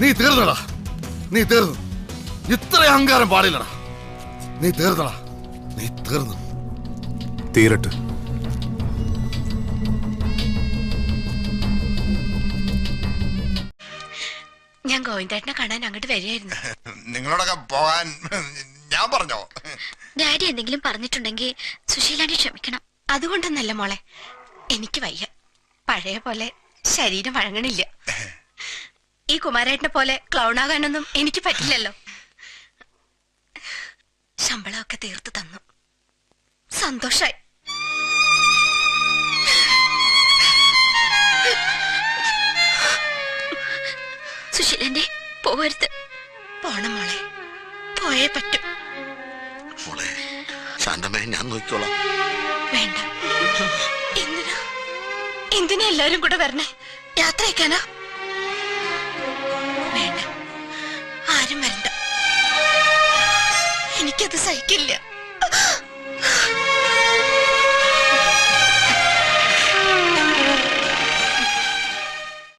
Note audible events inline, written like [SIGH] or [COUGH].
നീ തീർന്നടാ. നീ തീർന്നു. ഇത്ര അഹങ്കാരം പാടില്ലടാ. നീ തീർന്നടാ. നീ തീർന്നു. തീരട്ടെ. ഞാൻ ഗോവിന്ദേട്ടനെ കാണാൻ അങ്ങോട്ട് വരികയായിരുന്നു. [LAUGHS] നിങ്ങളോടൊക്കെ പോകാൻ ഞാൻ പറഞ്ഞോ? ഡാഡി എന്തെങ്കിലും പറഞ്ഞിട്ടുണ്ടെങ്കിൽ സുശീലാണ്ടി ക്ഷമിക്കണം. അതുകൊണ്ടൊന്നല്ല മോളെ എനിക്ക് വയ്യ. പഴയ പോലെ ശരീരം വഴങ്ങണില്ല. [LAUGHS] കുമാരേട്ടനെ പോലെ ക്ലൗണാകാനൊന്നും എനിക്ക് പറ്റില്ലല്ലോ. ശമ്പളമൊക്കെ തീർത്തു തന്നു. സന്തോഷായി. സുശീലന്റെ പോവരുത്. പോണം മോളെ. പോയേ പറ്റും. മോളെ ശാന്തമേ ഞാൻ നോക്കിക്കോളാം. വേണ്ട. എന്തിനാ? എന്തിനാ എല്ലാരും കൂടെ വരണേ? യാത്ര ആരും വരണ്ട എനിക്കത് സഹിക്കില്ല.